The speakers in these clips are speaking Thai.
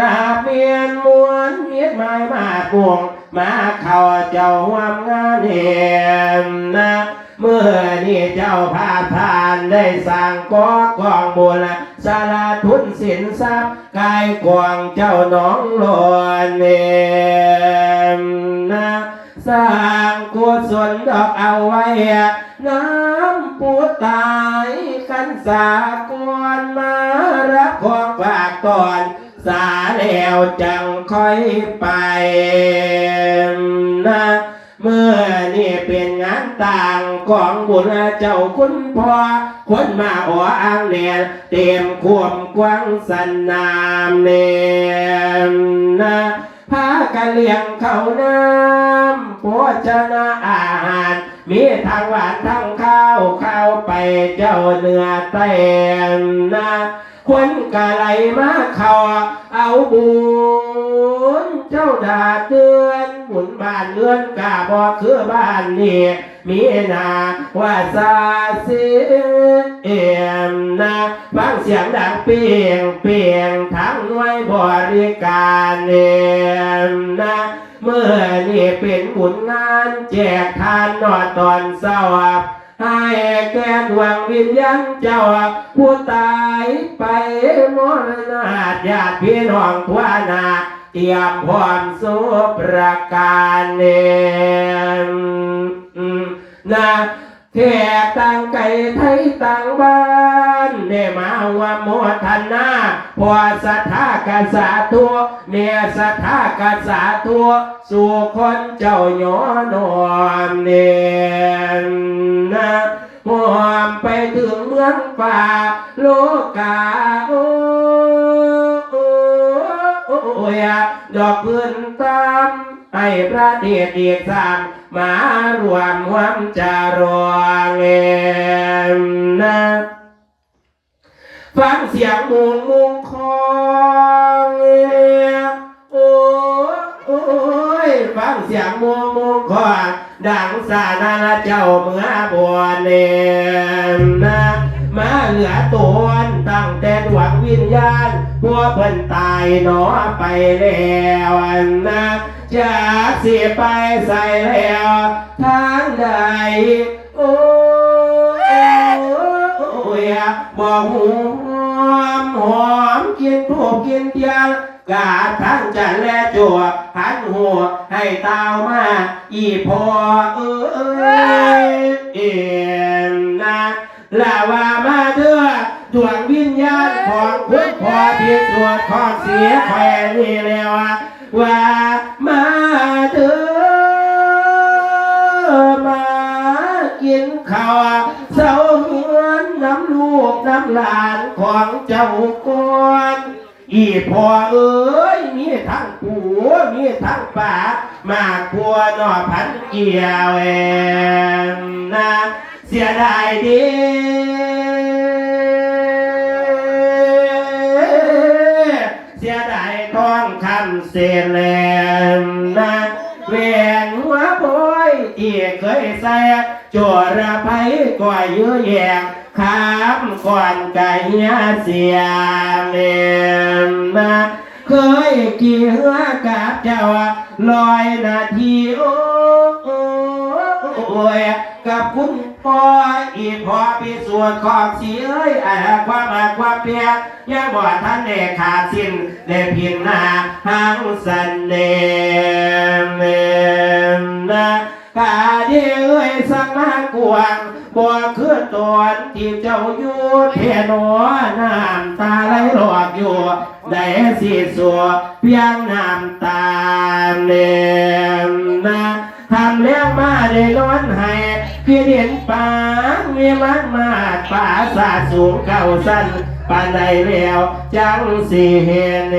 ลาเปลี่ยนมวนเมียดไม้มาปวงมาเข้าเจ้าหวามงานเห็นนะเมื่อนี่เจ้าพาทานได้สั่งกอกองบุญสาราทุนสินทรัพย์กายกวางเจ้าน้องหลวนเนนะสร้างกุศลดอกเอาไว้ น้ำปูตายกันสากรมารับของฝากก่อน สาแล้วจังค่อยไปนะเมื่อนี่เป็นงานต่างของบุญเจ้าคุณพ่อคนมาอ๋ออ้างเนียนเต็มควมกว้างสันนามเนมนะพากันเลี้ยงเขาน้ำโภชนะอาหารมีทางหวานทางข้าวข้าวไปเจ้าเนื้อเต้นนะ คนกะไหลมาเขาเอาบุญเจ้าดาเตือนบุญบ้านเรือนกาบอคือบ้านนี่มีนาว่าซาสิเอ็มนะฟังเสียงดังเปียงเปียงทั้งหน่วยบริการเอ็มนะเมื่อนี่เป็นบุญงานแจกทานนอดตอนเศร้า ให้แก่ดวงวิญญาณเจ้าผู้ตายไปมรณะญาติพี่น้องทั่วหนาเตรียมพร้อมสู่ประการเนมนะเทตั้งไก่ไทยตั้งบ้าน ได้มาว่าโมทนาพอสถากษาทัวเมียสถากษาทัวสู่คนเจ้าหยอนอมเนมนะหอมไปถึงเมืองป่าโลกาโอ้โอ้โอ้ยดอกพื้นตามให้พระเดชเดียสามมารวมหวามจารวงเองน ฟังเสียงมุงมุงคองเอยโอ้โอ้ยฟังเสียงมุงมุงคองดังสานาเจ้าเมื่อบัวเนมนะมาเหลือตนตั้งแต่ดวงวิญญาณพัวเพิ่นตายหนอไปแล้วนะจะเสียไปใส่แล้วทางใดโอ้โอ้ยบอก หอมกินทูบกินเทียนกาดทั้งจันและจัวหันหัวให้ตามาอีพอเอ้ยเอ็มนะลาว่ามาเด้อดวงวิญญาณของคุณพ่อที่สวดขอเสียแควนี่แล้วว่ามาเด้อมากินข้าว หลานของเจ้าก่อนอีพ่อเอ้ยมีทั้งผัวมีทั้งป่ามากกลัวหนอพันเกี่ยวเองนะเสียดายดีเสียดายทองคำเสียแลมนะเวียนหัวบอยที่เคยใส่จวระไพก่อยเยอะแยง ขามก่อนก่เหี้ยเสียเมมนะเคยกี่เหือกับเจ้าลอยนาทีโอ้โอ้ยกับคุณพ่ออีพอพิสูจน์ของสีเอ้ยอาความอาความเพียยังบ่ท่านได้ขาดสิ้นได้พียงหน้าหางสันเนมเมมนะ กาดีเอ้ยสักมากวางบ่คือตอนที่เจ้าอยู่เทนอน้ำตาไหลหลอกอยู่ได้สิสัวเพียงน้ำตาเนมนะทำเลี้ยงมาได้นอนให้พี่เห็นป่ามีมันมาดป่าสาสูงเก่าสั้นปานใดแล้วจังสิเห็นเน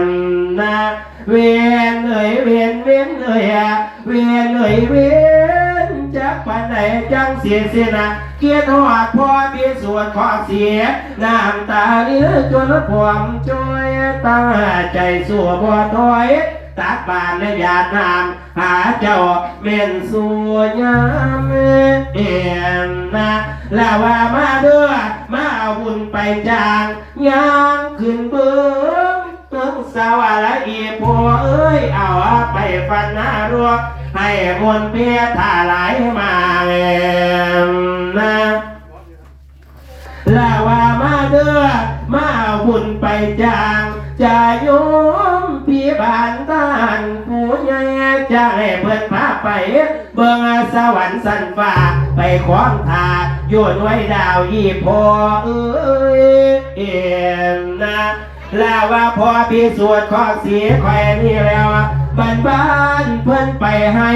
มนะเวียนเอ่ยเวียนเวียนเอ่ยอะ เวียนเอ่ยเวียนจากปันไหนจังเสียเสียนะเกียรติหอดพ่อมีส่วนขอเสียน้ำตาเลือจนผมจอยตั้งใจสู่บ่ถอยตักบานและหยาดน้ำหาเจ้าเม่นสู่ยามเอ็มนะแล้วว่ามาเด้อมาเอาบุญไปจางยางขึ้นเบิ้งเอวรรค์อีผัวเอ้ยเอาไปฟันหน้ารว ให้มนเพียถ่าไหลมาเอ็มนะลาว่ามาเด้อมาเอาบุญไปจางจะโยมพี่บ้านท่านผู้ใหญ่จะให้เพิ่นพาไป เบิ่งสวรรค์สันฟ้าไปขวางทาโยนไว้ดาวอีพอเอ้ยเอ็นนะลาว่าพอพิสูจน์ข้อเสียคอยนี่แล้ว บ้านบ้านเพิ่นไปให้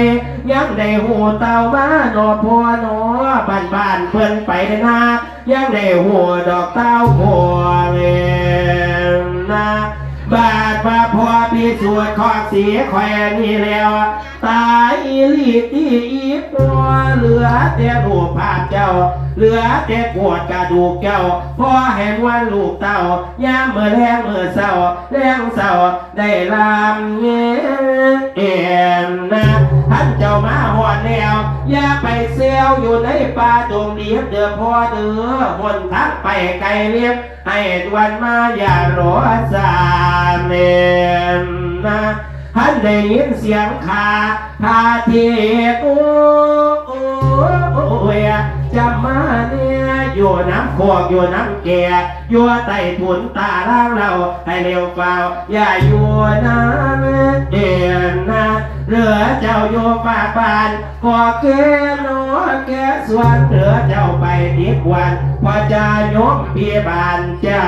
ยังได้หูเต่ามาหนอพอหนอบ้านบ้านเพิ่นไปนายังได้หัวดอกเต่าพัวเวนนะบาดมาพอพิสูจน์ขอเสียแขวนี่แล้ว ตายลีที่อีปัวเหลือแต่รูปภาพเจ้า เหลือแต่ปวดกระดูกเจ้าพ่อแห่งวันลูกเต้ายามเมื่อแรงเมื่อเศร้าแรงเศร้าได้ลำเงี้ยเอ็นนะท่านเจ้ามาหอดแล้วอย่าไปเซลอยู่ในป่าดงเดียบเดือพ่อเดือคนทักไปไกลเรียบให้ดวนมาอย่ารอสามเนนะ ท่านได้ยินเสียงขาพาเทโอ้โอ้โอ้ยจะมาเนี่ยอยู่น้ำโคกอยู่น้ำแก่อยู่ใต้ถุนตาล่างเราให้เร็วเฝ้าอย่าอยู่น้ำเด่นนะเหลือเจ้าอยู่ฝากบานก็เกโนแกส่วนเหลือเจ้าไปดีกวันพอจะยกพี่บานเจ้า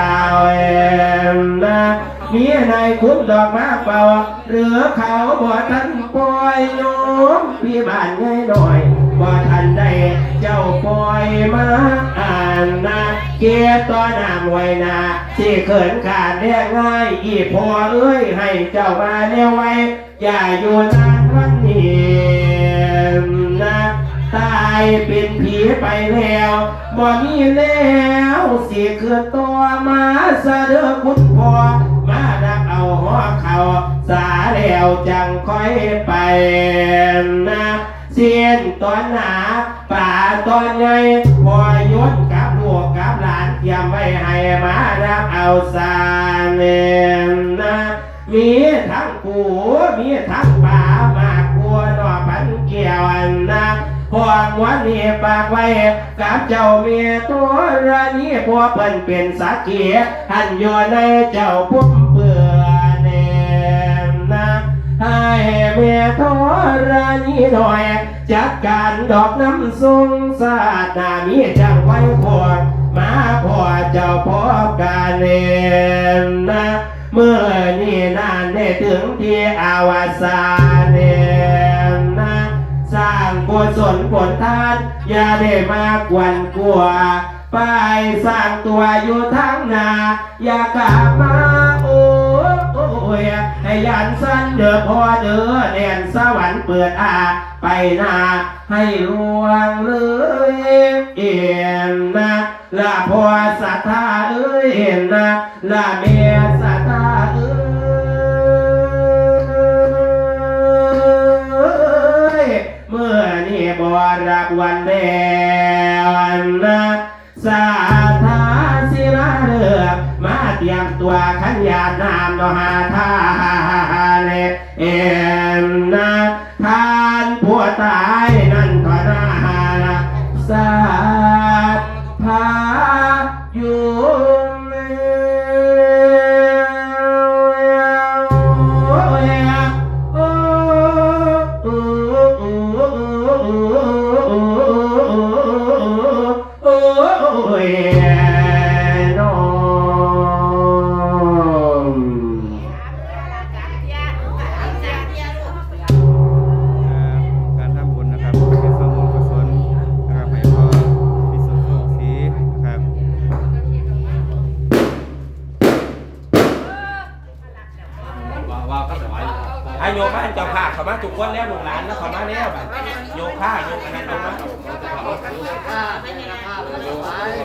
มีในคุ้มดอกมาเป่าหรือเขาบ่ทันปล่อยโยมพี่บ้านง่ายหน่อยบ่ทันได้เจ้าปล่อยมาอ่านนะเกียต่อน้ำไว้นาที่เขินขาดเรียง่ายอีพอเอ้ยให้เจ้ามาเร็วไว้ อย่าอยู่นานวันนี้นะตายเป็นผีไปแล้วบ่มีแล้วสิคือตัวมาสะเด้อคุณพ่อ เขาสาแล้วจังค่อยไปนะเสียนตอนหนาป่าตอนใหญ่พอยนกับลูกกับหลานเตรียมไว้ให้มาดักเอาสาเนนนะมีทั้งกูมีทั้งป่ามากกลัวดอกพันเกี่ยวนนะพวกวันนี้ปากไว้กับเจ้าเมียตัวรนี้พวกเพิ่นเป็นสักเกียหันอยู่ในเจ้าพุ่ม ให้เมียตระนี้หน่อย จัดการดอกน้ำทรงสาดหน้ามีจังไว้พอมาพอเจ้าพบกันเนนะเมื่อนี่นานได้ถึงที่อาวสานเนนะสร้างกุศลผลทาน อย่าได้มากวนกลัวไปสร้างตัวอยู่ทั้งนา อย่ากลับมา ยให้ยันสั้นเด้อพอเด้อแดนสวรรค์เปิดอาไปนาให้ลวงเลยเอ็นนะละพอสัทธาเอ้ยเอ็นนะละเมียสัทธาเอ้ยเมื่อนี่บรักวันเดวันนะสา นานนามดหาทาเลเอ็มนาทานพัวตา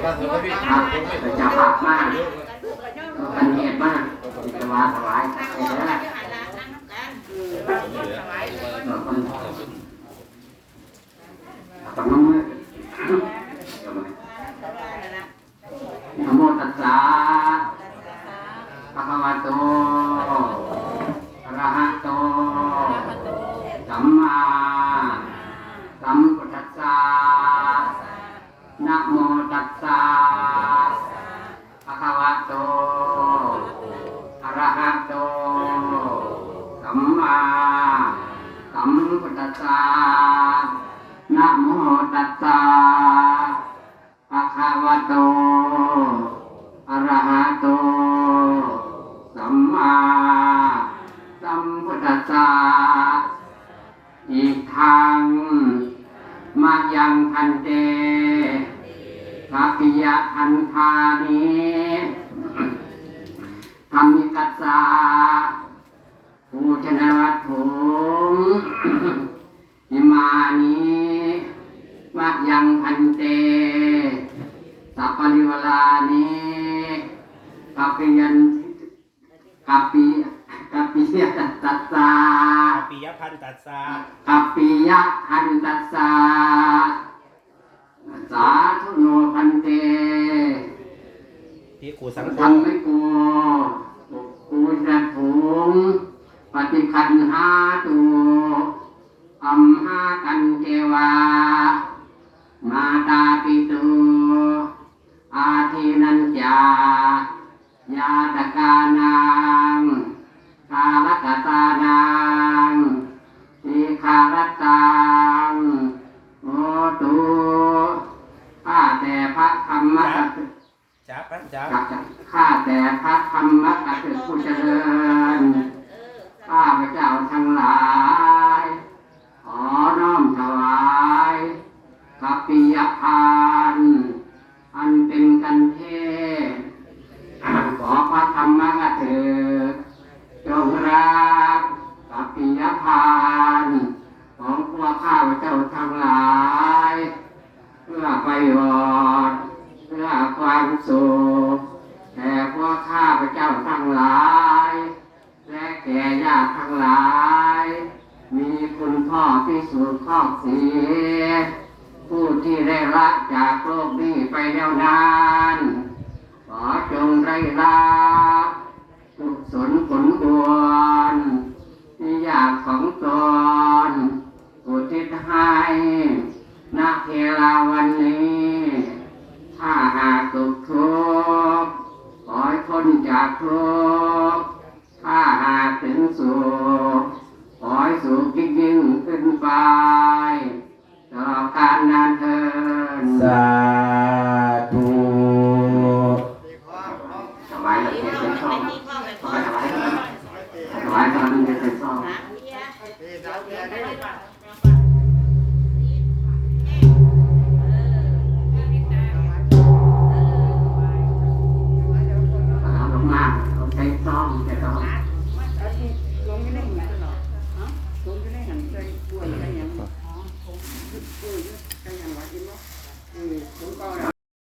จะภาพมากกันเหตุมากจะวาสลายเห็นไหมต้องมือนะโมตัสสะภะคะวะโต อีกทางมายังพันเตสัพยะพันธานิธรรมิกัสสะภูชนวัตถุงอิมานิมัยังพันเตสัพพลิวลานิกัปปิยันกัปปิ กัปปิยตัสสะปิยพันตัสสะกัปปิยะหันตัสสะสาธุโนพันเตที่กูสังคทำไม่กลัวกูจะถุงปฏิคันหาตูอัมหากันเทวา มาตาปิตูอาทินันจายาตกานังกา ลกตานังสีคารตังโอตุข้าแต่พระธรรมกัสจ้าปัญจ้าจักข้าแต่พระธรรมกัสสผู้เจ ความสุขแก่พวกข้าพระเจ้าทั้งหลาย และแก่ญาติทั้งหลาย มีคุณพ่อที่สูงข้องสีผู้ที่ได้ละจากโลกนี้ไปแล้วนานขอจงได้รับกุศลผลบุญที่อยากของตนอุทิศให้ณเทลาว ทุกข์ถ้าหากถึงสุขขอให้สุขยิ่งยิ่งขึ้นไปตลอดกาลนานเทินสาธุถวายเทียนเป็นซองถวายถวายถวายตอนนี้เป็นซองเอาลงมาเอาใช้ซองใช้ซอง